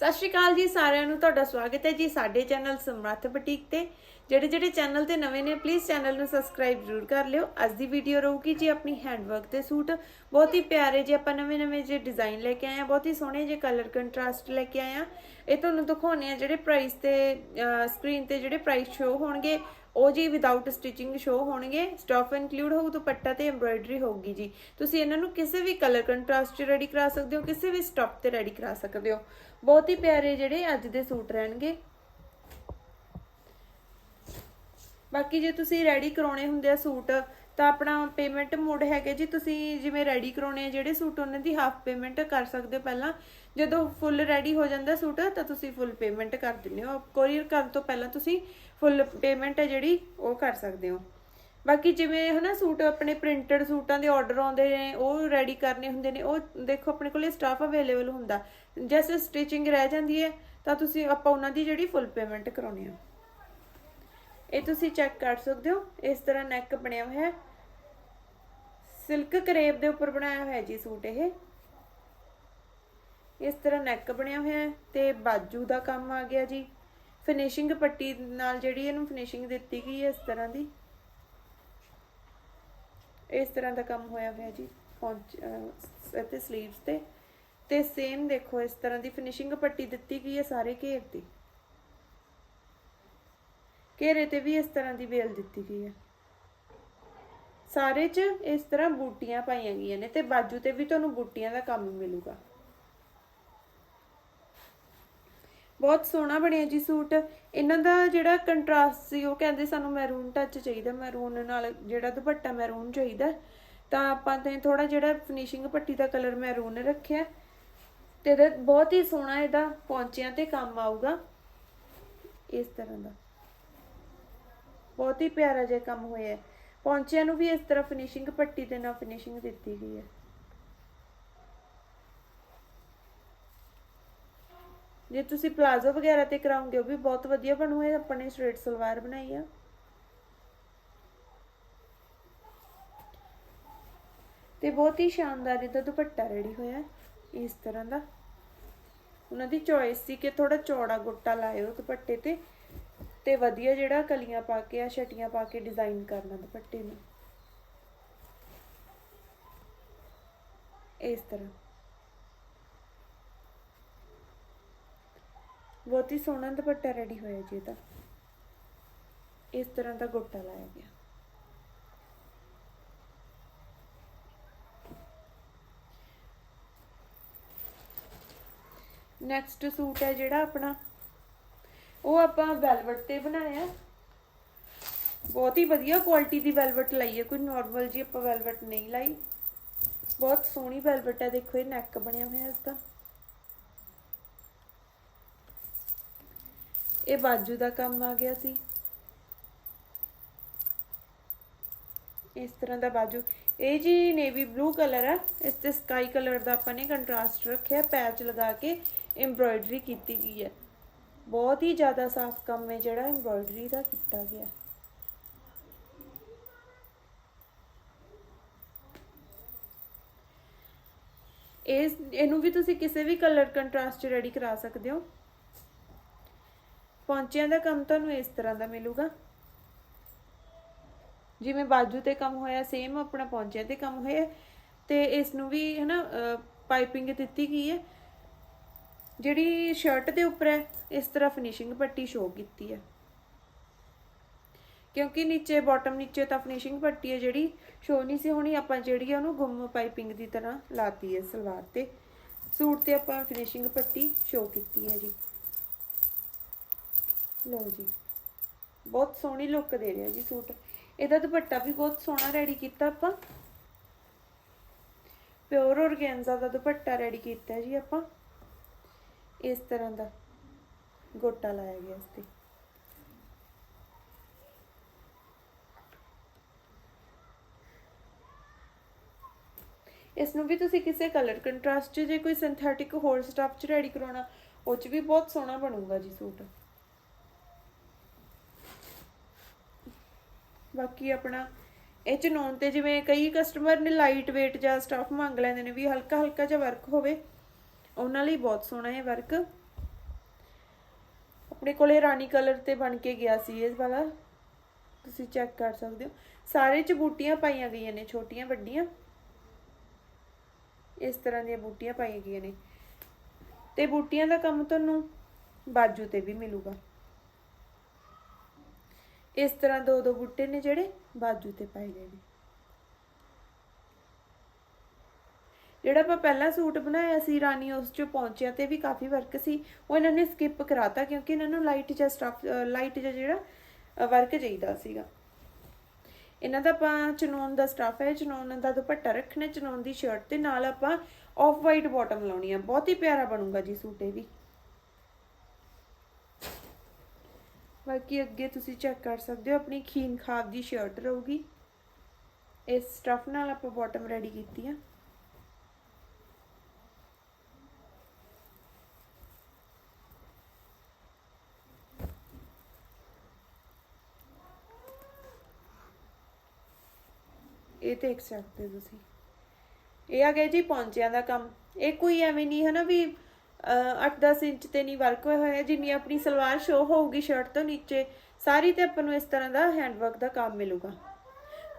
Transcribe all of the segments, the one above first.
ਸਤਿ ਸ਼੍ਰੀ ਅਕਾਲ ਜੀ ਸਾਰਿਆਂ ਨੂੰ, ਤੁਹਾਡਾ ਸਵਾਗਤ ਹੈ ਜੀ ਸਾਡੇ ਚੈਨਲ ਸਮਰੱਥ ਬੁਟੀਕ ਤੇ। ਜਿਹੜੇ ਜਿਹੜੇ ਚੈਨਲ ਤੇ ਨਵੇਂ ਨੇ ਪਲੀਜ਼ ਚੈਨਲ ਨੂੰ ਸਬਸਕ੍ਰਾਈਬ ਜ਼ਰੂਰ ਕਰ ਲਿਓ। ਅੱਜ ਦੀ ਵੀਡੀਓ ਰਹੂਗੀ ਜੀ ਆਪਣੀ ਹੈਂਡਵਰਕ ਦੇ ਸੂਟ। ਬਹੁਤ ਹੀ ਪਿਆਰੇ ਜੇ ਆਪਾਂ ਨਵੇਂ ਨਵੇਂ ਜੇ ਡਿਜ਼ਾਈਨ ਲੈ ਕੇ ਆਏ ਆ ਬਹੁਤ ਹੀ ਸੋਹਣੇ ਜੇ ਕਲਰ ਕੰਟਰਾਸਟ ਲੈ ਕੇ ਆਏ ਆ ਇਹ ਤੁਹਾਨੂੰ ਦਿਖਾਉਣੇ ਆ ਜਿਹੜੇ ਪ੍ਰਾਈਸ ਤੇ ਸਕਰੀਨ ਤੇ ਜਿਹੜੇ ਪ੍ਰਾਈਸ ਸ਼ੋ ਹੋਣਗੇ। ਉਹ ਜੀ ਵਿਦਆਊਟ ਸਟਿਚਿੰਗ ਸ਼ੋ ਹੋਣਗੇ ਸਟਫ ਇਨਕਲੂਡ ਹੋਊ, ਦੁਪੱਟਾ ਤੇ ਐਮਬ੍ਰਾਇਡਰੀ ਹੋਊਗੀ ਜੀ। ਤੁਸੀਂ ਇਹਨਾਂ ਨੂੰ ਕਿਸੇ ਵੀ ਕਲਰ ਕੰਟਰਾਸਟ 'ਚ ਰੈਡੀ ਕਰਾ ਸਕਦੇ ਹੋ, ਕਿਸੇ ਵੀ ਸਟਫ ਤੇ ਰੈਡੀ ਕਰਾ ਸਕਦੇ ਹੋ। ਬਹੁਤ ਹੀ ਪਿਆਰੇ ਜਿਹੜੇ ਅੱਜ ਦੇ ਸੂਟ ਰਹਿਣਗੇ। ਬਾਕੀ ਜੇ ਤੁਸੀਂ ਰੈਡੀ ਕਰਾਉਣੇ ਹੁੰਦੇ ਆ ਸੂਟ, ਤਾਂ ਆਪਣਾ ਪੇਮੈਂਟ ਮੋਡ ਹੈਗਾ ਜੀ, ਤੁਸੀਂ ਜਿਵੇਂ ਰੈਡੀ ਕਰਾਉਣੇ ਆ ਜਿਹੜੇ ਸੂਟ, ਉਹਨਾਂ ਦੀ ਹਾਫ ਪੇਮੈਂਟ ਕਰ ਸਕਦੇ ਹੋ ਪਹਿਲਾਂ। ਜਦੋਂ ਫੁੱਲ ਰੈਡੀ ਹੋ ਜਾਂਦਾ ਸੂਟ, ਤਾਂ ਤੁਸੀਂ ਫੁੱਲ ਪੇਮੈਂਟ ਕਰ ਦਿੰਦੇ ਹੋ। ਕੋਰੀਅਰ ਕਰਨ ਤੋਂ ਪਹਿਲਾਂ ਤੁਸੀਂ ਫੁੱਲ ਪੇਮੈਂਟ ਹੈ ਜਿਹੜੀ, ਉਹ ਕਰ ਸਕਦੇ ਹੋ। ਬਾਕੀ ਜਿਵੇਂ ਹਨਾ ਸੂਟ, ਆਪਣੇ ਪ੍ਰਿੰਟਡ ਸੂਟਾਂ ਦੇ ਆਰਡਰ ਆਉਂਦੇ ਨੇ, ਉਹ ਰੈਡੀ ਕਰਨੇ ਹੁੰਦੇ ਨੇ, ਉਹ ਦੇਖੋ ਆਪਣੇ ਕੋਲੇ ਸਟਾਫ ਅਵੇਲੇਬਲ ਹੁੰਦਾ। ਜੈਸੇ ਸਟਿਚਿੰਗ ਰਹਿ ਜਾਂਦੀ ਹੈ, ਤਾਂ ਤੁਸੀਂ ਆਪਾਂ ਉਹਨਾਂ ਦੀ ਜਿਹੜੀ ਫੁੱਲ ਪੇਮੈਂਟ ਕਰਾਉਣੀ ਆ। ਇਹ ਤੁਸੀਂ ਚੈੱਕ ਕਰ ਸਕਦੇ ਹੋ, ਇਸ ਤਰ੍ਹਾਂ ਨੈਕ ਬਣਿਆ ਹੋਇਆ ਹੈ। ਸਿਲਕ ਕਰੇਪ ਦੇ ਉੱਪਰ ਬਣਾਇਆ ਹੋਇਆ ਜੀ ਸੂਟ ਇਹ। ਇਸ ਤਰ੍ਹਾਂ ਨੈਕ ਬਣਿਆ ਹੋਇਆ ਹੈ ਤੇ ਬਾਜੂ ਦਾ ਕੰਮ ਆ ਗਿਆ ਜੀ। ਫਿਨਿਸ਼ਿੰਗ ਪੱਟੀ ਨਾਲ ਜਿਹੜੀ ਇਹਨੂੰ ਫਿਨਿਸ਼ਿੰਗ ਦਿੱਤੀ ਗਈ ਹੈ ਇਸ ਤਰ੍ਹਾਂ ਦੀ। ਇਸ ਤਰ੍ਹਾਂ ਦਾ ਕੰਮ ਹੋਇਆ ਹੋਇਆ ਜੀ, ਪੌਂਚ ਅਤੇ 슬ੀਵਸ ਤੇ। ਤੇ ਸੇਮ ਦੇਖੋ, ਇਸ ਤਰ੍ਹਾਂ ਦੀ ਫਿਨਿਸ਼ਿੰਗ ਪੱਟੀ ਦਿੱਤੀ ਗਈ ਹੈ ਸਾਰੇ ਘੇਰ ਤੇ। ਘੇਰੇ ਤੇ ਵੀ ਇਸ ਤਰ੍ਹਾਂ ਦੀ ਵੇਲ ਦਿੱਤੀ ਗਈ ਹੈ। ਸਾਰੇ 'ਚ ਇਸ ਤਰ੍ਹਾਂ ਬੂਟੀਆਂ ਪਾਈਆਂ ਗਈਆਂ ਨੇ ਤੇ ਬਾਜੂ ਤੇ ਵੀ ਤੁਹਾਨੂੰ ਬੂਟੀਆਂ ਦਾ ਕੰਮ ਮਿਲੂਗਾ। ਬਹੁਤ ਸੋਹਣਾ ਬਣਿਆ ਜੀ ਸੂਟ। ਇਹਨਾਂ ਦਾ ਜਿਹੜਾ ਕੰਟਰਾਸਟ ਸੀ, ਉਹ ਕਹਿੰਦੇ ਸਾਨੂੰ ਮੈਰੂਨ ਟੱਚ ਚਾਹੀਦਾ ਮੈਰੂਨ ਨਾਲ ਜਿਹੜਾ ਦੁਪੱਟਾ ਮੈਰੂਨ ਚਾਹੀਦਾ। ਤਾਂ ਆਪਾਂ ਤੇ ਥੋੜਾ ਜਿਹੜਾ ਫਿਨਿਸ਼ਿੰਗ ਪੱਟੀ ਦਾ ਕਲਰ ਮੈਰੂਨ ਰੱਖਿਆ। ਤੇ ਇਹਦਾ ਬਹੁਤ ਹੀ ਸੋਹਣਾ ਇਹਦਾ ਪੌਂਚਿਆਂ ਤੇ ਕੰਮ ਆਊਗਾ। ਇਸ ਤਰ੍ਹਾਂ ਦਾ। ਬਹੁਤ ਹੀ ਪਿਆਰਾ ਜਿਹਾ ਕੰਮ ਹੋਇਆ। ਹੈ ਪੌਂਚਿਆਂ ਨੂੰ ਵੀ ਇਸ ਤਰ੍ਹਾਂ ਫਿਨਿਸ਼ਿੰਗ ਪੱਟੀ ਦੇ ਨਾਲ ਫਿਨਿਸ਼ਿੰਗ ਦਿੱਤੀ ਗਈ ਹੈ। ਜੇ ਤੁਸੀਂ ਪਲਾਜ਼ੋ ਵਗੈਰਾ ਤੇ ਕਰਾਉਂਗੇ, ਉਹ ਵੀ ਬਹੁਤ ਵਧੀਆ ਬਣੂਗਾ ਆਪਾਂ ਨੇ ਸਟ੍ਰੇਟ ਸਲਵਾਰ ਬਣਾਈ ਆ। ਤੇ ਬਹੁਤ ਹੀ ਸ਼ਾਨਦਾਰ ਇਹਦਾ ਦੁਪੱਟਾ ਰੈਡੀ ਹੋਇਆ ਇਸ ਤਰ੍ਹਾਂ ਦਾ। ਉਹਨਾਂ ਦੀ ਚੋਇਸ ਸੀ ਕਿ ਥੋੜਾ ਚੌੜਾ ਗੁੱਟਾ ਲਾਇਓ ਦੁਪੱਟੇ ਤੇ ਤੇ ਵਧੀਆ ਜਿਹੜਾ ਕਲੀਆਂ ਪਾ ਕੇ ਆ ਛਟੀਆਂ ਪਾ ਕੇ ਡਿਜ਼ਾਈਨ ਕਰਨਾ ਦੁਪੱਟੇ ਨੂੰ। ਇਸ ਤਰ੍ਹਾਂ। ਬਹੁਤ ਹੀ ਸੋਹਣਾ ਦੁਪੱਟਾ ਰੈਡੀ ਹੋਇਆ ਜੀ ਇਹਦਾ ਇਸ ਤਰ੍ਹਾਂ ਦਾ ਗੋਟਾ ਲਾਇਆ ਗਿਆ। ਨੈਕਸਟ ਸੂਟ ਹੈ ਜਿਹੜਾ ਆਪਣਾ, ਉਹ ਆਪਾਂ ਵੈਲਵਟ ਤੇ ਬਣਾਇਆ ਬਹੁਤ ਹੀ ਵਧੀਆ ਕੁਆਲਿਟੀ ਦੀ ਵੈਲਵਟ ਲਈ ਹੈ, ਕੋਈ ਨਾਰਮਲ ਜੀ ਆਪਾਂ ਵੈਲਵਟ ਨਹੀਂ ਲਾਈ। ਬਹੁਤ ਸੋਹਣੀ ਵੈਲਵਟ ਹੈ, ਦੇਖੋ ਇਹ ਨੈਕ ਬਣਿਆ ਹੋਇਆ ਇਸ ਦਾ। ਇਹ ਬਾਜੂ ਦਾ ਕੰਮ ਆ ਗਿਆ ਸੀ। ਇਸ ਤਰ੍ਹਾਂ ਦਾ ਬਾਜੂ। ਇਹ ਜੀ ਨੇਵੀ ਬਲੂ ਕਲਰ ਆ। ਇਸ ਤੇ ਸਕਾਈ ਕਲਰ ਦਾ ਆਪਾਂ ਨੇ ਕੰਟਰਾਸਟ ਰੱਖਿਆ ਪੈਚ ਲਗਾ ਕੇ ਐਮਬ੍ਰੋਇਡਰੀ ਕੀਤੀ ਗਈ ਹੈ। ਬਹੁਤ ਹੀ ਜ਼ਿਆਦਾ ਸਾਫ਼ ਕੰਮ ਹੈ ਜਿਹੜਾ ਐਮਬ੍ਰੋਇਡਰੀ ਦਾ ਕੀਤਾ ਗਿਆ। ਇਸ ਇਹਨੂੰ ਵੀ ਤੁਸੀਂ ਕਿਸੇ ਵੀ ਕਲਰ ਕੰਟਰਾਸਟ ਰੈਡੀ ਕਰਾ ਸਕਦੇ ਹੋ। ਪੌਂਚਿਆਂ ਦਾ ਕੰਮ ਤੁਹਾਨੂੰ ਇਸ ਤਰ੍ਹਾਂ ਦਾ ਮਿਲੂਗਾ। ਜਿਵੇਂ ਬਾਜੂ ਤੇ ਕੰਮ ਹੋਇਆ ਸੇਮ ਆਪਣਾ ਪੌਂਚਿਆਂ ਤੇ ਕੰਮ ਹੋਇਆ ਤੇ ਇਸ ਨੂੰ ਵੀ, ਹਨਾ ਪਾਈਪਿੰਗ ਦਿੱਤੀ ਗਈ ਹੈ। ਜਿਹੜੀ ਸ਼ਰਟ ਦੇ ਉੱਪਰ ਹੈ, ਇਸ ਤਰ੍ਹਾਂ ਫਿਨਿਸ਼ਿੰਗ ਪੱਟੀ ਸ਼ੋ ਕੀਤੀ ਹੈ। ਕਿਉਂਕਿ ਨੀਚੇ ਬਾਟਮ ਨੀਚੇ ਤਾਂ ਫਿਨਿਸ਼ਿੰਗ ਪੱਟੀ ਹੈ, ਜਿਹੜੀ ਸ਼ੋ ਨਹੀਂ ਸੀ ਹੋਣੀ, ਆਪਾਂ ਜਿਹੜੀ ਉਹਨੂੰ ਗੁੰਮ ਪਾਈਪਿੰਗ ਦੀ ਤਰ੍ਹਾਂ ਲਾਤੀ ਹੈ ਸਲਵਾਰ ਤੇ। ਸੂਟ ਤੇ ਆਪਾਂ ਫਿਨਿਸ਼ਿੰਗ ਪੱਟੀ ਸ਼ੋ ਕੀਤੀ ਹੈ ਜੀ। ਲਓ ਜੀ। ਬਹੁਤ ਸੋਹਣੀ ਲੁੱਕ ਦੇ ਰਿਹਾ ਜੀ ਸੂਟ। ਇਹਦਾ ਦੁਪੱਟਾ ਵੀ ਬਹੁਤ ਸੋਹਣਾ ਰੈਡੀ ਕੀਤਾ ਆਪਾਂ। ਪਿਓਰ ਔਰਗੈਂਜ਼ਾ ਦਾ ਦੁਪੱਟਾ ਰੈਡੀ ਕੀਤਾ ਜੀ ਆਪਾਂ। ਇਸ ਤਰ੍ਹਾਂ ਦਾ ਗੋਟਾ ਲਾਇਆ ਗਿਆ ਇਸ ਤੇ। ਇਸ ਨੂੰ ਵੀ ਤੁਸੀਂ ਕਿਸੇ ਕਲਰ ਕੰਟਰਾਸਟ 'ਚ ਜੇ ਕੋਈ ਸਿੰਥੈਟਿਕ ਹੋਰ ਸਟਫ 'ਚ ਰੈਡੀ ਕਰਾਉਣਾ, ਉਹ 'ਚ ਵੀ ਬਹੁਤ ਸੋਹਣਾ ਬਣੂਗਾ ਜੀ ਸੂਟ। ਬਾਕੀ ਆਪਣਾ ਇਹ ਚ ਨੋਨ ਤੇ ਜਿਵੇਂ ਕਈ ਕਸਟਮਰ ਨੇ ਲਾਈਟ weight ਜਾਂ ਸਟਫ ਮੰਗ ਲੈਂਦੇ ਨੇ ਵੀ ਹਲਕਾ ਹਲਕਾ ਜਿਹਾ ਵਰਕ ਹੋਵੇ, ਉਹਨਾਂ ਲਈ ਬਹੁਤ ਸੋਹਣਾ ਹੈ ਵਰਕ ਆਪਣੇ ਕੋਲੇ ਰਾਣੀ ਕਲਰ ਤੇ ਬਣ ਕੇ ਗਿਆ ਸੀ ਇਹ ਵਾਲਾ। ਤੁਸੀਂ ਚੈੱਕ ਕਰ ਸਕਦੇ ਹੋ। ਸਾਰੇ ਚ ਬੂਟੀਆਂ ਪਾਈਆਂ ਗਈਆਂ ਨੇ, ਛੋਟੀਆਂ, ਵੱਡੀਆਂ। ਇਸ ਤਰ੍ਹਾਂ ਦੀਆਂ ਬੂਟੀਆਂ ਪਾਈਆਂ ਗਈਆਂ ਨੇ। ਤੇ ਬੂਟੀਆਂ ਦਾ ਕੰਮ ਤੁਹਾਨੂੰ ਬਾਜੂ ਤੇ ਵੀ ਮਿਲੂਗਾ। ਇਸ ਤਰ੍ਹਾਂ ਦੋ ਦੋ ਬੂਟੇ ਨੇ ਜਿਹੜੇ ਬਾਜੂ ਤੇ ਪਾਏ ਗਏ ਨੇ। ਜਿਹੜਾ ਆਪਾਂ ਪਹਿਲਾ ਸੂਟ ਬਣਾਇਆ ਸੀ, ਰਾਣੀ ਉਸ ਚ ਪਹੁੰਚਿਆ ਤੇ ਵੀ ਕਾਫੀ ਵਰਕ ਸੀ। ਉਹ ਇਹਨਾਂ ਨੇ ਸਕਿਪ ਕਰਾਤਾ ਕਿਉਂਕਿ ਇਹਨਾਂ ਨੂੰ ਲਾਈਟ ਜਿਹਾ ਸਟਫ ਲਾਈਟ ਜਿਹਾ ਜਿਹੜਾ ਵਰਕ ਚਾਹੀਦਾ ਸੀਗਾ। ਇਹਨਾਂ ਦਾ ਆਪਾਂ ਚਨੋਨ ਦਾ ਸਟਫ ਹੈ ਚਨੋਨ ਦਾ ਦੁਪੱਟਾ ਰੱਖਣਾ ਚਨੋਨ ਦੀ ਸ਼ਰਟ ਤੇ ਨਾਲ ਆਪਾਂ ਆਫ ਵਾਈਟ ਬਾਟਮ ਲਾਉਣੀ ਆ। ਬਹੁਤ ਹੀ ਪਿਆਰਾ ਬਣੂਗਾ ਜੀ ਸੂਟ ਇਹ ਵੀ। ਬਾਕੀ ਅੱਗੇ ਤੁਸੀਂ ਚੈੱਕ ਕਰ ਸਕਦੇ ਹੋ, ਆਪਣੀ ਖੀਨ ਖਾਬ ਦੀ ਸ਼ਰਟ ਰਹੂਗੀ। ਇਸ ਸਟਫ ਨਾਲ ਆਪਾਂ ਬਾਟਮ ਰੈਡੀ ਕੀਤੀ ਆ। ਇਹ ਦੇਖ ਸਕਦੇ ਹੋ ਤੁਸੀਂ। ਇਹ ਆ ਗਿਆ ਜੀ ਪੌਂਚਿਆਂ ਦਾ ਕੰਮ। ਇਹ ਕੋਈ ਐਵੇਂ ਨਹੀਂ ਹੈ ਨਾ ਵੀ 8-10 ਇੰਚ ਤੇ ਨਹੀਂ ਵਰਕ ਹੋਇਆ ਹੋਇਆ, ਜਿੰਨੀ ਆਪਣੀ ਸਲਵਾਰ ਸ਼ੋ ਹੋਊਗੀ ਸ਼ਰਟ ਤੋਂ ਨੀਚੇ, ਸਾਰੀ ਤੇ ਆਪਾਂ ਨੂੰ ਇਸ ਤਰ੍ਹਾਂ ਦਾ ਹੈਂਡਵਰਕ ਦਾ ਕੰਮ ਮਿਲੂਗਾ।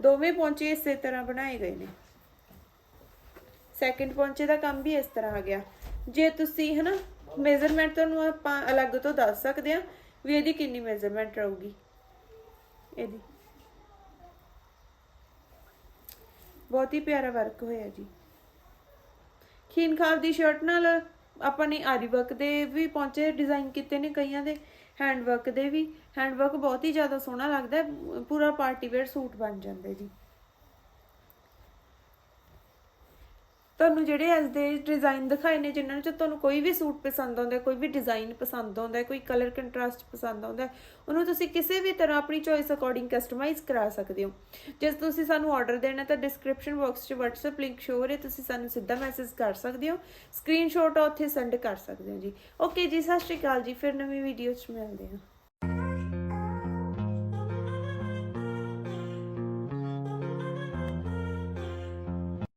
ਦੋਵੇਂ ਪੌਂਚੇ ਇਸੇ ਤਰ੍ਹਾਂ ਬਣਾਏ ਗਏ ਨੇ। ਸੈਕਿੰਡ ਪੌਂਚੇ ਦਾ ਕੰਮ ਵੀ ਇਸ ਤਰ੍ਹਾਂ ਆ ਗਿਆ। ਜੇ ਤੁਸੀਂ ਹਨਾ ਮੇਜ਼ਰਮੈਂਟ ਤੁਹਾਨੂੰ ਆਪਾਂ ਅਲੱਗ ਤੋਂ ਦੱਸ ਸਕਦੇ ਆ ਵੀ ਇਹਦੀ ਕਿੰਨੀ ਮੇਜ਼ਰਮੈਂਟ ਰਹੂਗੀ। ਇਹਦੀ। ਬਹੁਤ ਹੀ ਪਿਆਰਾ ਵਰਕ ਹੋਇਆ ਜੀ। ਖੀਨ ਖਾਬ ਦੀ ਸ਼ਰਟ ਨਾਲ ਆਪਾਂ ਨੇ ਆਰੀ ਵਰਕ ਦੇ ਵੀ ਪਹੁੰਚੇ ਡਿਜ਼ਾਈਨ ਕੀਤੇ ਨੇ ਕਈਆਂ ਦੇ ਹੈਂਡ ਵਰਕ ਦੇ ਵੀ। ਹੈਂਡ ਵਰਕ ਬਹੁਤ ਹੀ ਜ਼ਿਆਦਾ ਸੋਹਣਾ ਲੱਗਦਾ ਪੂਰਾ ਪਾਰਟੀ ਵੇਅਰ ਸੂਟ ਬਣ ਜਾਂਦਾ ਜੀ। ਤੁਹਾਨੂੰ ਜਿਹੜੇ ਅੱਜ ਦੇ ਡਿਜ਼ਾਈਨ ਦਿਖਾਏ ਨੇ, ਜਿਨ੍ਹਾਂ ਵਿੱਚ ਤੁਹਾਨੂੰ ਕੋਈ ਵੀ ਸੂਟ ਪਸੰਦ ਆਉਂਦਾ ਕੋਈ ਵੀ ਡਿਜ਼ਾਈਨ ਪਸੰਦ ਆਉਂਦਾ ਕੋਈ ਕਲਰ ਕੰਟਰਾਸਟ ਪਸੰਦ ਆਉਂਦਾ ਉਹਨੂੰ ਤੁਸੀਂ ਕਿਸੇ ਵੀ ਤਰ੍ਹਾਂ ਆਪਣੀ ਚੋਇਸ ਅਕੋਰਡਿੰਗ ਕਸਟਮਾਈਜ਼ ਕਰਾ ਸਕਦੇ ਹੋ। ਜੇ ਤੁਸੀਂ ਸਾਨੂੰ ਆਰਡਰ ਦੇਣਾ ਤਾਂ ਡਿਸਕ੍ਰਿਪਸ਼ਨ ਬਾਕਸ 'ਚ WhatsApp ਲਿੰਕ ਸ਼ੋ ਹੈ ਤੁਸੀਂ ਸਾਨੂੰ ਸਿੱਧਾ ਮੈਸੇਜ ਕਰ ਸਕਦੇ ਹੋ ਸਕਰੀਨਸ਼ਾਟ ਉੱਥੇ ਸੈਂਡ ਕਰ ਸਕਦੇ ਹੋ ਜੀ। ਓਕੇ ਜੀ, ਸਤਿ ਸ਼੍ਰੀ ਅਕਾਲ ਜੀ, ਫਿਰ ਨਵੀਂ ਵੀਡੀਓ 'ਚ ਮਿਲਦੇ ਹਾਂ।